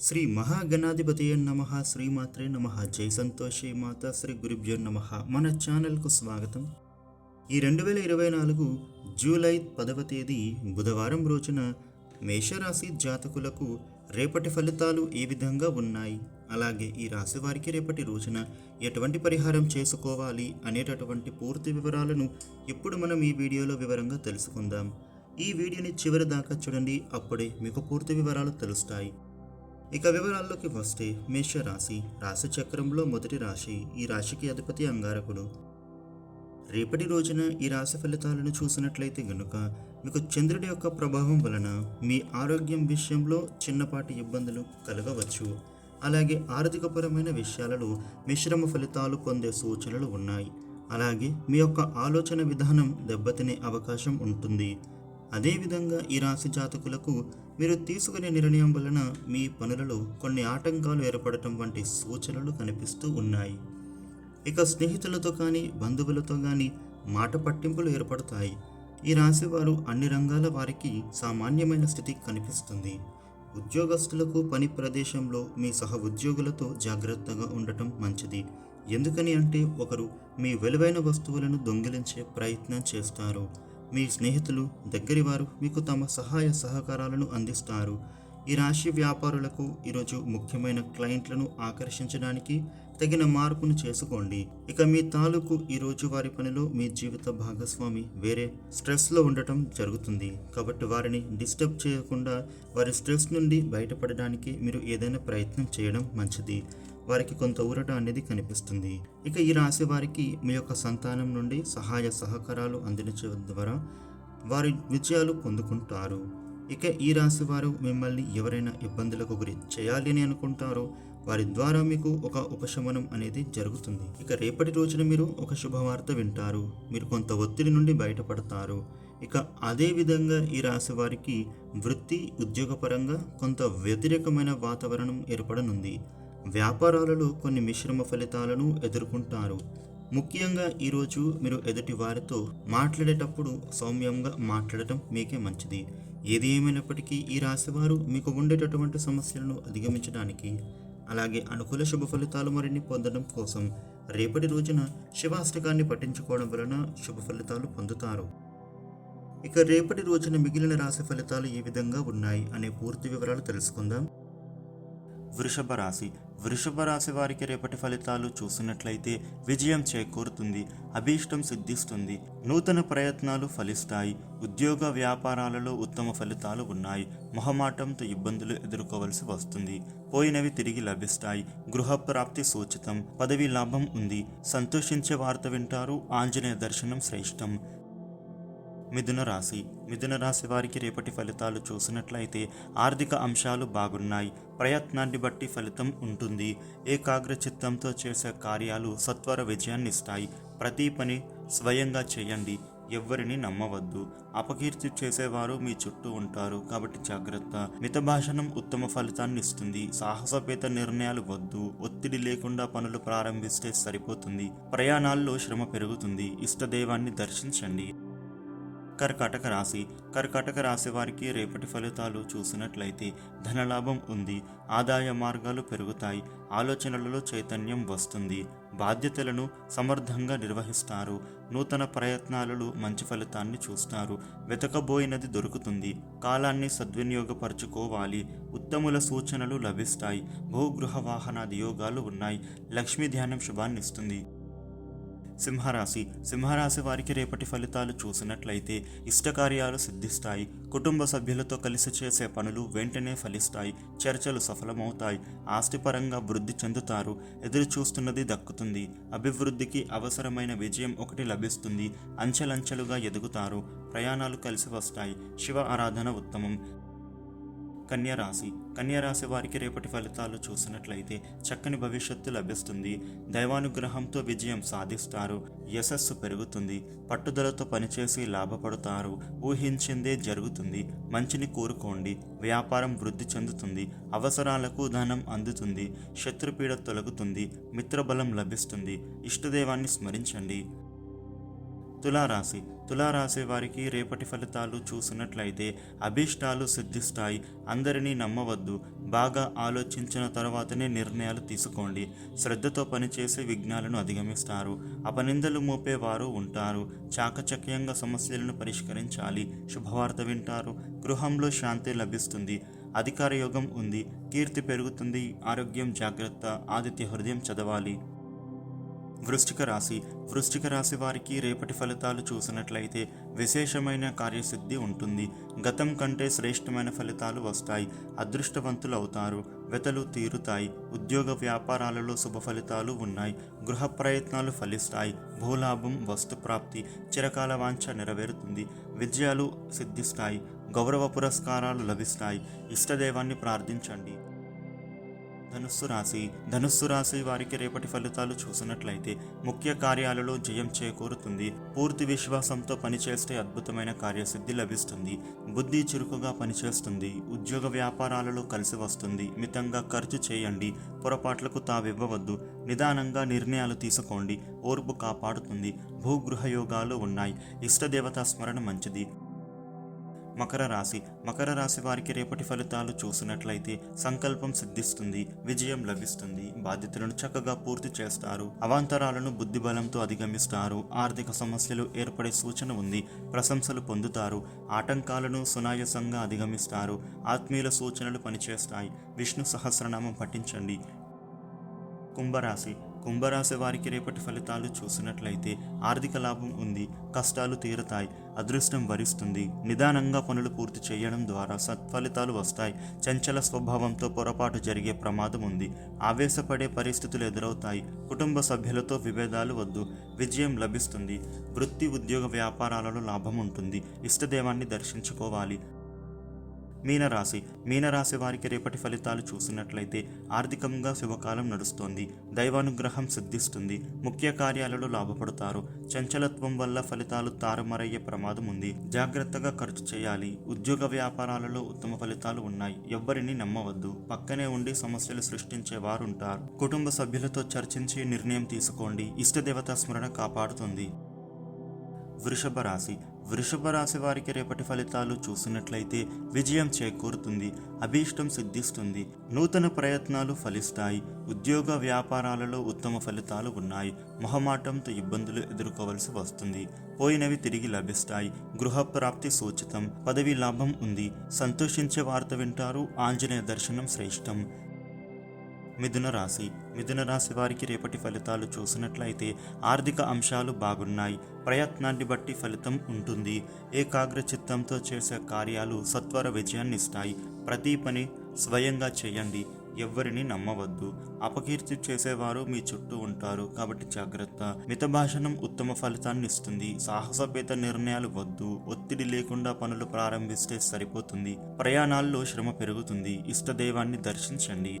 శ్రీ మహాగణాధిపతి నమ శ్రీమాత్రే నమ జై సంతోషే మాత శ్రీ గురుభ్యో నమ. మన ఛానల్కు స్వాగతం. ఈ రెండు వేల ఇరవై నాలుగు జూలై పదవ తేదీ బుధవారం రోజున మేషరాశి జాతకులకు రేపటి ఫలితాలు ఏ విధంగా ఉన్నాయి? అలాగే ఈ రాశి వారికి రేపటి రోజున ఎటువంటి పరిహారం చేసుకోవాలి అనేటటువంటి పూర్తి వివరాలను ఇప్పుడు మనం ఈ వీడియోలో వివరంగా తెలుసుకుందాం. ఈ వీడియోని చివరి దాకా చూడండి అప్పుడే మీకు పూర్తి వివరాలు తెలుస్తాయి. ఇక వివరాల్లోకి వస్తే మేషరాశి రాశి చక్రంలో మొదటి రాశి ఈ రాశికి అధిపతి అంగారకుడు. రేపటి రోజున ఈ రాశి ఫలితాలను చూసినట్లయితే గనుక మీకు చంద్రుడి యొక్క ప్రభావం వలన మీ ఆరోగ్యం విషయంలో చిన్నపాటి ఇబ్బందులు కలగవచ్చు. అలాగే ఆర్థికపరమైన విషయాలలో మిశ్రమ ఫలితాలు పొందే సూచనలు ఉన్నాయి. అలాగే మీ యొక్క ఆలోచన విధానం దెబ్బతినే అవకాశం ఉంటుంది. అదేవిధంగా ఈ రాశి జాతకులకు మీరు తీసుకునే నిర్ణయం వలన మీ పనులలో కొన్ని ఆటంకాలు ఏర్పడటం వంటి సూచనలు కనిపిస్తూ ఉన్నాయి. ఇక స్నేహితులతో కానీ బంధువులతో కానీ మాట పట్టింపులు ఏర్పడతాయి. ఈ రాశి వారు అన్ని రంగాల వారికి సామాన్యమైన స్థితి కనిపిస్తుంది. ఉద్యోగస్తులకు పని ప్రదేశంలో మీ సహ ఉద్యోగులతో జాగ్రత్తగా ఉండటం మంచిది. ఎందుకని అంటే ఒకరు మీ విలువైన వస్తువులను దొంగిలించే ప్రయత్నం చేస్తారు. మీ స్నేహితులు దగ్గరి వారు మీకు తమ సహాయ సహకారాలను అందిస్తారు. ఈ రాశి వ్యాపారులకు ఈరోజు ముఖ్యమైన క్లయింట్లను ఆకర్షించడానికి తగిన మార్పును చేసుకోండి. ఇక మీ తాలూకు ఈ రోజు వారి పనిలో మీ జీవిత భాగస్వామి వేరే స్ట్రెస్లో ఉండటం జరుగుతుంది. కాబట్టి వారిని డిస్టర్బ్ చేయకుండా వారి స్ట్రెస్ నుండి బయటపడడానికి మీరు ఏదైనా ప్రయత్నం చేయడం మంచిది. వారికి కొంత ఊరట అనేది కనిపిస్తుంది. ఇక ఈ రాశి వారికి మీ యొక్క సంతానం నుండి సహాయ సహకారాలు అందించడం ద్వారా వారి విజయాలు పొందుకుంటారు. ఇక ఈ రాశి వారు మిమ్మల్ని ఎవరైనా ఇబ్బందులకు గురి చేయాలి అని అనుకుంటారో వారి ద్వారా మీకు ఒక ఉపశమనం అనేది జరుగుతుంది. ఇక రేపటి రోజున మీరు ఒక శుభవార్త వింటారు. మీరు కొంత ఒత్తిడి నుండి బయటపడతారు. ఇక అదే విధంగా ఈ రాశి వారికి వృత్తి ఉద్యోగపరంగా కొంత వ్యతిరేకమైన వాతావరణం ఏర్పడనుంది. వ్యాపారాలలో కొన్ని మిశ్రమ ఫలితాలను ఎదుర్కొంటారు. ముఖ్యంగా ఈరోజు మీరు ఎదుటి వారితో మాట్లాడేటప్పుడు సౌమ్యంగా మాట్లాడటం మీకే మంచిది. ఏది ఏమైనప్పటికీ ఈ రాశివారు మీకు ఉండేటటువంటి సమస్యలను అధిగమించడానికి అలాగే అనుకూల శుభ ఫలితాలు మరిన్ని పొందడం కోసం రేపటి రోజున శివాష్టకాన్ని పఠించుకోవడం వలన శుభ ఫలితాలు పొందుతారు. ఇక రేపటి రోజున మిగిలిన రాశి ఫలితాలు ఏ విధంగా ఉన్నాయి అనే పూర్తి వివరాలు తెలుసుకుందాం. వృషభ రాశి. వృషభ రాశి వారికి రేపటి ఫలితాలు చూసినట్లయితే విజయం చేకూరుతుంది అభీష్టం సిద్ధిస్తుంది నూతన ప్రయత్నాలు ఫలిస్తాయి ఉద్యోగ వ్యాపారాలలో ఉత్తమ ఫలితాలు ఉన్నాయి మొహమాటంతో ఇబ్బందులు ఎదుర్కోవలసి వస్తుంది పోయినవి తిరిగి లభిస్తాయి గృహప్రాప్తి సూచితం పదవి లాభం ఉంది సంతోషించే వార్త వింటారు ఆంజనేయ దర్శనం శ్రేష్టం. మిథున రాశి. మిథున రాశి వారికి రేపటి ఫలితాలు చూసినట్లయితే ఆర్థిక అంశాలు బాగున్నాయి. ప్రయత్నాన్ని బట్టి ఫలితం ఉంటుంది. ఏకాగ్ర చిత్తంతో చేసే కార్యాలు సత్వర విజయాన్ని ఇస్తాయి. ప్రతి పని స్వయంగా చేయండి. ఎవ్వరిని నమ్మవద్దు. అపకీర్తి చేసేవారు మీ చుట్టూ ఉంటారు కాబట్టి జాగ్రత్త. మితభాషణం ఉత్తమ ఫలితాన్ని ఇస్తుంది. సాహసపేత నిర్ణయాలు వద్దు. ఒత్తిడి లేకుండా పనులు ప్రారంభిస్తే సరిపోతుంది. ప్రయాణాల్లో శ్రమ పెరుగుతుంది. ఇష్టదైవాన్ని దర్శించండి. కర్కాటక రాశి. కర్కాటక రాశి వారికి రేపటి ఫలితాలు చూసినట్లయితే ధనలాభం ఉంది ఆదాయ మార్గాలు పెరుగుతాయి ఆలోచనలలో చైతన్యం వస్తుంది. బాధ్యతలను సమర్థంగా నిర్వహిస్తారు నూతన ప్రయత్నాలలో మంచి ఫలితాన్ని చూస్తారు. వెతకబోయినది దొరుకుతుంది కాలాన్ని సద్వినియోగపరచుకోవాలి ఉత్తముల సూచనలు లభిస్తాయి భూగృహ వాహనాది యోగాలు ఉన్నాయి. లక్ష్మీ ధ్యానం శుభాన్నిస్తుంది. సింహరాశి. సింహరాశి వారికి రేపటి ఫలితాలు చూసినట్లయితే ఇష్టకార్యాలు సిద్ధిస్తాయి. కుటుంబ సభ్యులతో కలిసి చేసే పనులు వెంటనే ఫలిస్తాయి. చర్చలు సఫలమవుతాయి. ఆస్తిపరంగా వృద్ధి చెందుతారు. ఎదురు చూస్తున్నది దక్కుతుంది. అభివృద్ధికి అవసరమైన విజయం ఒకటి లభిస్తుంది. అంచెలంచెలుగా ఎదుగుతారు. ప్రయాణాలు కలిసి వస్తాయి. శివ ఆరాధన ఉత్తమం. కన్యరాశి. కన్యరాశి వారికి రేపటి ఫలితాలు చూసినట్లయితే చక్కని భవిష్యత్తు లభిస్తుంది. దైవానుగ్రహంతో విజయం సాధిస్తారు. యశస్సు పెరుగుతుంది. పట్టుదలతో పనిచేసి లాభపడతారు. ఊహించిందే జరుగుతుంది. మంచిని కోరుకోండి. వ్యాపారం వృద్ధి చెందుతుంది. అవసరాలకు ధనం అందుతుంది. శత్రుపీడ తొలగుతుంది. మిత్రబలం లభిస్తుంది. ఇష్టదేవాన్ని స్మరించండి. తులారాశి. తులారాశి వారికి రేపటి ఫలితాలు చూసినట్లయితే అభీష్టాలు సిద్ధిస్తాయి. అందరినీ నమ్మవద్దు. బాగా ఆలోచించిన తర్వాతనే నిర్ణయాలు తీసుకోండి. శ్రద్ధతో పనిచేసి విఘ్నాలను అధిగమిస్తారు. అపనిందలు మోపేవారు ఉంటారు. చాకచక్యంగా సమస్యలను పరిష్కరించాలి. శుభవార్త వింటారు. గృహంలో శాంతి లభిస్తుంది. అధికార యోగం ఉంది. కీర్తి పెరుగుతుంది. ఆరోగ్యం జాగ్రత్త. ఆదిత్య హృదయం చదవాలి. వృష్టిక రాశి. వృష్టిక రాశి వారికి రేపటి ఫలితాలు చూసినట్లయితే విశేషమైన కార్యసిద్ధి ఉంటుంది. గతం కంటే శ్రేష్టమైన ఫలితాలు వస్తాయి. అదృష్టవంతులు అవుతారు. వెతలు తీరుతాయి. ఉద్యోగ వ్యాపారాలలో శుభ ఫలితాలు ఉన్నాయి. గృహ ప్రయత్నాలు ఫలిస్తాయి. భూలాభం వస్తుప్రాప్తి చిరకాల వాంఛ నెరవేరుతుంది. విజయాలు సిద్ధిస్తాయి. గౌరవ పురస్కారాలు లభిస్తాయి. ఇష్టదైవాన్ని ప్రార్థించండి. ధనుస్సు రాశి ధనుస్సు రాశి వారికి రేపటి ఫలితాలు చూసినట్లయితే ముఖ్య కార్యాలలో జయం చేకూరుతుంది. పూర్తి విశ్వాసంతో పనిచేస్తే అద్భుతమైన కార్యసిద్ధి లభిస్తుంది. బుద్ధి చురుకుగా పనిచేస్తుంది. ఉద్యోగ వ్యాపారాలలో కలిసి వస్తుంది. మితంగా ఖర్చు చేయండి. పొరపాట్లకు తావివ్వవద్దు. నిదానంగా నిర్ణయాలు తీసుకోండి. ఓర్పు కాపాడుతుంది. భూగృహ యోగాలు ఉన్నాయి. ఇష్టదేవతా స్మరణ మంచిది. మకర రాశి. మకర రాశి వారికి రేపటి ఫలితాలు చూసినట్లయితే సంకల్పం సిద్ధిస్తుంది విజయం లభిస్తుంది బాధ్యతలను చక్కగా పూర్తి చేస్తారు అవాంతరాలను బుద్ధిబలంతో అధిగమిస్తారు ఆర్థిక సమస్యలు ఏర్పడే సూచన ఉంది ప్రశంసలు పొందుతారు ఆటంకాలను సునాయాసంగా అధిగమిస్తారు ఆత్మీయుల సూచనలు పనిచేస్తాయి. విష్ణు సహస్రనామం పఠించండి. కుంభరాశి. కుంభరాశి వారికి రేపటి ఫలితాలు చూసినట్లయితే ఆర్థిక లాభం ఉంది కష్టాలు తీరుతాయి అదృష్టం వరిస్తుంది. నిదానంగా పనులు పూర్తి చేయడం ద్వారా సత్ఫలితాలు వస్తాయి. చంచల స్వభావంతో పొరపాటు జరిగే ప్రమాదం ఉంది. ఆవేశపడే పరిస్థితులు ఎదురవుతాయి. కుటుంబ సభ్యులతో విభేదాలు వద్దు. విజయం లభిస్తుంది. వృత్తి ఉద్యోగ వ్యాపారాలలో లాభం ఉంటుంది. ఇష్టదేవాన్ని దర్శించుకోవాలి. మీనరాశి. మీనరాశి వారికి రేపటి ఫలితాలు చూసినట్లయితే ఆర్థికంగా శుభకాలం నడుస్తోంది. దైవానుగ్రహం సిద్ధిస్తుంది. ముఖ్య కార్యాలలో లాభపడతారు. చంచలత్వం వల్ల ఫలితాలు తారుమారయ్యే ప్రమాదం ఉంది. జాగ్రత్తగా ఖర్చు చేయాలి. ఉద్యోగ వ్యాపారాలలో ఉత్తమ ఫలితాలు ఉన్నాయి. ఎవ్వరిని నమ్మవద్దు. పక్కనే ఉండి సమస్యలు సృష్టించే వారుంటారు. కుటుంబ సభ్యులతో చర్చించి నిర్ణయం తీసుకోండి. ఇష్టదేవతా స్మరణ కాపాడుతుంది. వృషభ రాశి. వృషభ రాశి వారికి రేపటి ఫలితాలు చూసినట్లయితే విజయం చేకూరుతుంది అభీష్టం సిద్ధిస్తుంది నూతన ప్రయత్నాలు ఫలిస్తాయి ఉద్యోగ వ్యాపారాలలో ఉత్తమ ఫలితాలు ఉన్నాయి మొహమాటంతో ఇబ్బందులు ఎదుర్కోవలసి వస్తుంది. పోయినవి తిరిగి లభిస్తాయి గృహప్రాప్తి సూచితం పదవి లాభం ఉంది సంతోషించే వార్త వింటారు ఆంజనేయ దర్శనం శ్రేష్టం. మిథున రాశి. మిథున రాశి వారికి రేపటి ఫలితాలు చూసినట్లయితే ఆర్థిక అంశాలు బాగున్నాయి. ప్రయత్నాన్ని బట్టి ఫలితం ఉంటుంది. ఏకాగ్ర చిత్తంతో చేసే కార్యాలు సత్వర విజయాన్ని ఇస్తాయి ప్రతి పని స్వయంగా చేయండి. ఎవ్వరిని నమ్మవద్దు. అపకీర్తి చేసేవారు మీ చుట్టూ ఉంటారు కాబట్టి జాగ్రత్త. మితభాషణం ఉత్తమ ఫలితాన్ని ఇస్తుంది సాహసపేత నిర్ణయాలు వద్దు. ఒత్తిడి లేకుండా పనులు ప్రారంభిస్తే సరిపోతుంది. ప్రయాణాల్లో శ్రమ పెరుగుతుంది. ఇష్టదైవాన్ని దర్శించండి.